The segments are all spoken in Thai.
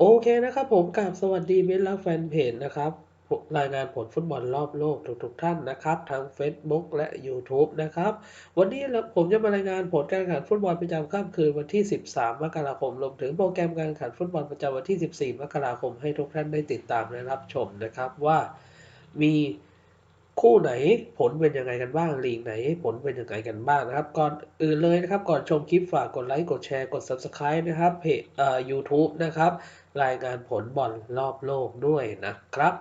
โอเคนะครับผมกับสวัสดีมิตรรักแฟนเพจนะครับ รายงานผลฟุตบอลรอบโลกทุกๆท่านนะครับทั้ง Facebook และ YouTube นะครับ วันนี้ผมจะมารายงานผลการแข่งขันฟุตบอลประจำค่ำคืนวันที่ 13 มกราคมรวมถึงโปรแกรมการแข่งขันฟุตบอลประจำวันที่ 14 มกราคมให้ทุกท่านได้ติดตามและรับชมนะครับว่ามี คู่ไหนผลเป็นยังไงกันบ้างลีกไหนผลเป็นยังไงกันบ้างนะครับก่อนอื่นเลยนะครับก่อนชมคลิปฝากกดไลค์กดแชร์กด Subscribe นะครับเพจเอ่อ YouTube นะครับรายงานผลบอลรอบโลกด้วยนะครับ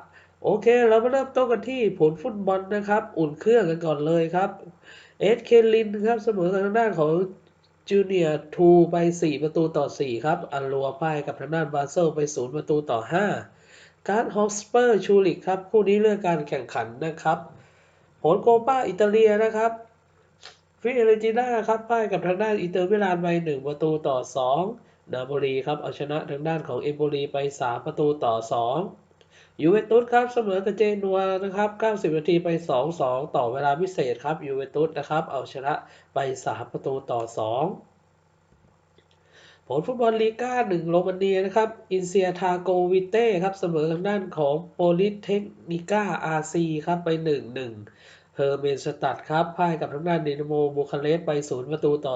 โอเคเรามาเริ่มต้นกันที่ผลฟุตบอลนะครับ อุ่นเครื่องกันก่อนเลยครับเอสเคลินครับเสมอกับทางด้านของจูเนียร์ทูไป 4 ประตูต่อ 4 ครับ อันลัวพ่ายกับทางด้านบาเซลไป 0 ประตูต่อ 5 การ์ดฮอสเปอร์ชูริกครับคู่นี้เรื่องการแข่งขันนะครับ ผลโกป้าอิตาเลียนะครับฟิเอเรจิน่าครับพ่ายกับทางด้านอินเตอร์มิลานไป1ประตูต่อ2นาโปลีครับเอาชนะทางด้านของเอมโบลีไป3ประตูต่อ2ยูเวนตุสครับเสมอกับเจนัวนะครับ 90 นาทีไป 2-2 ต่อเวลาพิเศษครับยูเวนตุสนะครับ เอาชนะไป 3 ประตูต่อ 2 ผลฟุตบอลลีก้า1โรมาเนียนะครับ อินเซียทาโกวิเต้ครับเสมอทางด้านของโปลิเทคนิก้าอาซีครับไป1-1เฮอร์เมนสตัดครับพ่ายกับทางด้านเดนโมบูคาเรสต์ไป0ประตูต่อ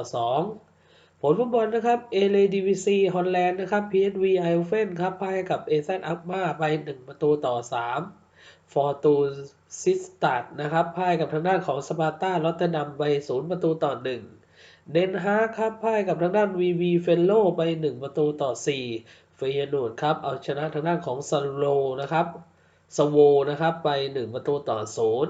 2ผลฟุตบอลนะครับเอเลดิวิซีฮอลแลนด์นะครับ PSV ไอโอเฟนครับพ่ายกับเอเซนอักมาไป1ประตูต่อ3ฟอร์ตูซิสตัดนะครับพ่ายกับทางด้านของสปาร์ตาลอตเตอร์ดัมไป0ประตูต่อ1 เดนฮาร์ครับพ่ายกับทางด้านวีวีเฟนโลไป 1 ประตูต่อ 4 เฟยนูดครับ เอาชนะทางด้านของซาโลนะครับสโวนะครับไป 1 ประตูต่อ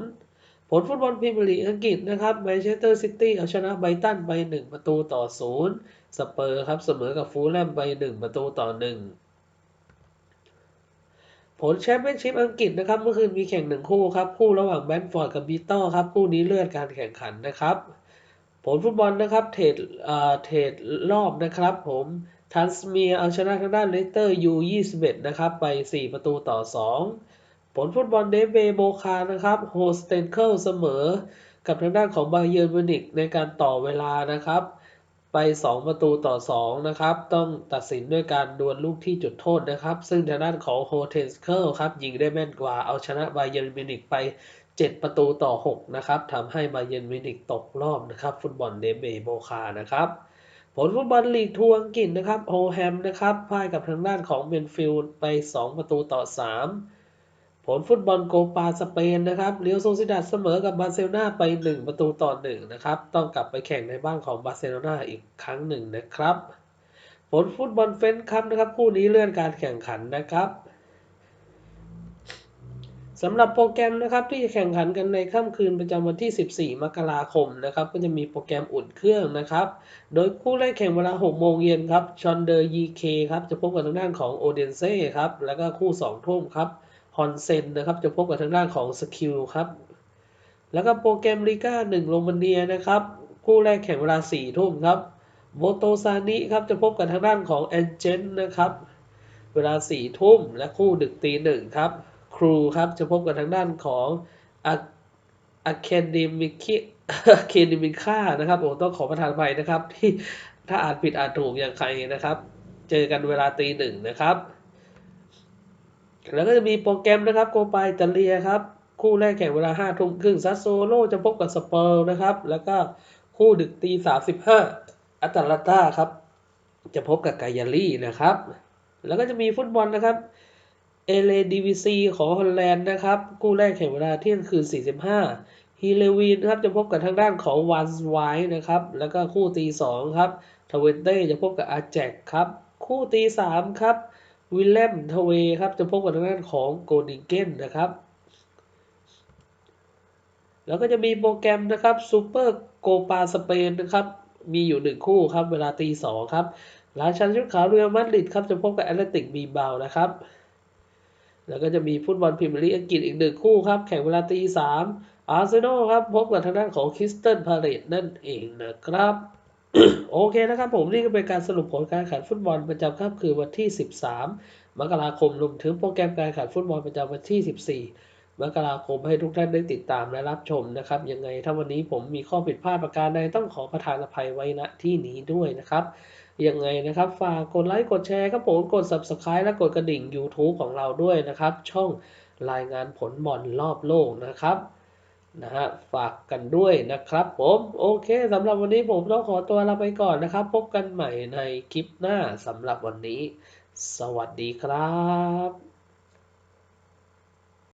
0 ผลฟุตบอลพรีเมียร์ลีกอังกฤษนะครับแมนเชสเตอร์ซิตี้เอาชนะไบรตันไป 1 ประตูต่อ 0 สเปอร์ครับเสมอกับฟูลแลมไป 1 ประตูต่อ 1 ผลแชมเปี้ยนชิพอังกฤษนะครับเมื่อคืนมีแข่งหนึ่งคู่ครับ คู่ระหว่างแบนฟอร์ดกับบีตอครับคู่นี้เลื่อนการแข่งขันนะครับ ผลฟุตบอลนะครับเทรดเอ่อเทรดรอบนะครับผมทันสเมียเอาชนะทางด้านเลสเตอร์ยู21นะครับไป 4 ประตูต่อ 2 ผลฟุตบอลเดฟเบโบคานะครับโฮสเทนเคิลเสมอ กับทางด้านของบาเยิร์มิวนิกในการต่อเวลานะครับไป 2 ประตูต่อ 2 นะครับ ต้องตัดสินด้วยการดวลลูกที่จุดโทษนะครับ ซึ่งทางด้านของโฮเทนเคิลครับ ยิงได้แม่นกว่าเอาชนะบาเยิร์มิวนิกไป 7 ประตูต่อ 6 นะครับทำให้บาเยนมิวนิกตกรอบนะครับ ฟุตบอลเดเบโบคานะครับ ผลฟุตบอลลีกทัวร์อังกฤษนะครับโฮแฮมนะครับพ่ายกับทางด้านของเบนฟิลด์ไป 2 ประตูต่อ 3 ผลฟุตบอลโกปาสเปนนะครับเรียวโซซิดาดเสมอกับบาร์เซโลนาไป 1 ประตูต่อ 1 นะครับ ต้องกลับไปแข่งในบ้านของบาร์เซโลนาอีกครั้งหนึ่งนะครับ ผลฟุตบอลเฟนคัพนะครับคู่นี้เลื่อนการแข่งขันนะครับ สำหรับโปรแกรมนะครับที่จะแข่งขันกันในค่ำคืนประจำวันที่ 14 มกราคมนะครับก็จะมีโปรแกรมอุ่นเครื่องนะครับ โดยคู่แรกแข่งเวลา 6 โมงเย็นครับชอนเดอร์ยีเคครับจะพบกับทางด้านของโอเดนเซ่ครับแล้วก็คู่ 2 ทุ่มครับฮอนเซนนะครับจะพบกับทางด้านของสคิลครับแล้วก็โปรแกรมลีก้า1โรมาเนียนะครับคู่แรกแข่งเวลา 4 ทุ่มครับโบโตซานิครับจะพบกับทางด้านของแอนเจนนะครับเวลา 4 ทุ่มและคู่ดึกตีหนึ่งครับ ครูครับ จะพบกับทางด้านของอะเคเดมิคิอะเคเดมิค่านะครับผมต้องขอประทานไปนะครับที่ถ้าอ่านผิดอ่านถูกอย่างใครนะครับ เจอกันเวลาตีหนึ่งนะครับ แล้วก็จะมีโปรแกรมนะครับโกปตาเลียครับ คู่แรกแข่งเวลาห้าทุ่มครึ่งซัสโซโลจะพบกับสเปอร์นะครับ แล้วก็คู่ดึกตีสามสิบห้าอัตแลนตาครับ จะพบกับกายาลี่นะครับ แล้วก็จะมีฟุตบอลนะครับ เอเลดีวีซีของฮอลแลนด์นะครับคู่แรกแข่งเวลาเที่ยงคืน 45ฮีเลวีนครับจะพบกับทางด้านของวันสไวนะครับ แล้วก็คู่ตีสองครับทเวนเต้จะพบกับอาแจกครับ คู่ตีสามครับวิลเลมทเวครับจะพบกับทางด้านของโกดิงเกนนะครับแล้วก็จะมีโปรแกรมนะครับซูเปอร์โกปาสเปนนะครับ มีอยู่หนึ่งคู่ครับ เวลาตีสองครับ ราชันชุดขาวเรียลมาดริดครับ จะพบกับแอตเลติกบีบาวนะครับ แล้วก็จะมีฟุตบอลพรีเมียร์ลีกอังกฤษอีกหนึ่งคู่ครับ แข่งเวลาตีสามอาร์เซนอลครับ พบกับทางด้านของคริสตันพาเลตนั่นเองนะครับ โอเคนะครับผมนี่ก็เป็นการสรุปผลการแข่งขันฟุตบอลประจำค่ำคืนวันที่ 13 มกราคมรวมถึงโปรแกรมการแข่งขันฟุตบอลประจำวันที่ 14มกราคมให้ทุกท่านได้ติดตามและรับชมนะครับ ยังไงถ้าวันนี้ผมมีข้อผิดพลาดประการใดต้องขอประทานอภัยไว้ณที่นี้ด้วยนะครับ ยังไงนะครับ ฝากกดไลค์กดแชร์ครับผมกด Subscribe และกดกระดิ่งยูทูบของเราด้วยนะครับ ช่องรายงานผลบอลรอบโลกนะครับนะฮะฝากกันด้วยนะครับผมโอเคสำหรับวันนี้ผมต้องขอตัวลาไปก่อนนะครับ พบกันใหม่ในคลิปหน้าสำหรับวันนี้ สวัสดีครับ